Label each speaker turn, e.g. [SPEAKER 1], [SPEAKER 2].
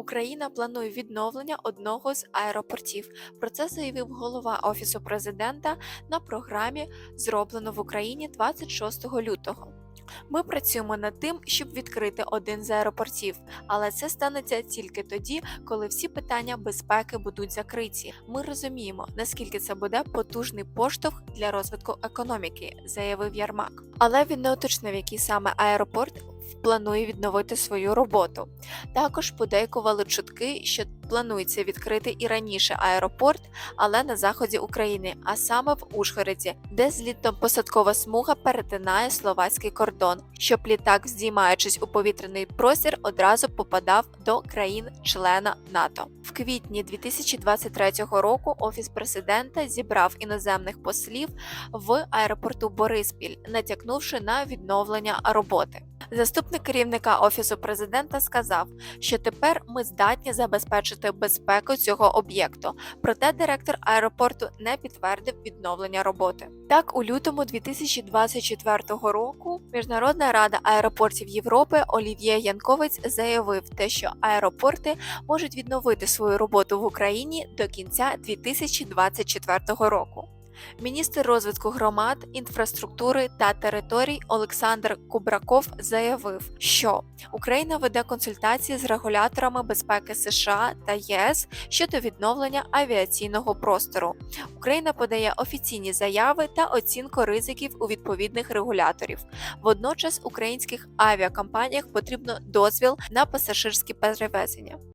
[SPEAKER 1] Україна планує відновлення одного з аеропортів. Про це заявив голова офісу президента на програмі Зроблено в Україні 26 лютого. Ми працюємо над тим, щоб відкрити один з аеропортів, але це станеться тільки тоді, коли всі питання безпеки будуть закриті. Ми розуміємо, наскільки це буде потужний поштовх для розвитку економіки, заявив Ярмак. Але він не уточнив, який саме аеропорт планує відновити свою роботу. Також подейкували чутки, що планується відкрити і раніше аеропорт, але на заході України, а саме в Ужгороді, де злітно-посадкова смуга перетинає словацький кордон, щоб літак, здіймаючись у повітряний простір, одразу попадав до країн-члена НАТО. В квітні 2023 року офіс президента зібрав іноземних послів в аеропорту Бориспіль, натякнувши на відновлення роботи. Заступник керівника офісу президента сказав, що тепер ми здатні забезпечити безпеку цього об'єкту. Проте директор аеропорту не підтвердив відновлення роботи. Так, у лютому 2024 року Міжнародна рада аеропортів Європи Олів'є Янковець заявив те, що аеропорти можуть відновити свою роботу в Україні до кінця 2024 року. Міністр розвитку громад, інфраструктури та територій Олександр Кубраков заявив, що Україна веде консультації з регуляторами безпеки США та ЄС щодо відновлення авіаційного простору. Україна подає офіційні заяви та оцінку ризиків у відповідних регуляторів. Водночас українських авіакомпаніях потрібно дозвіл на пасажирські перевезення.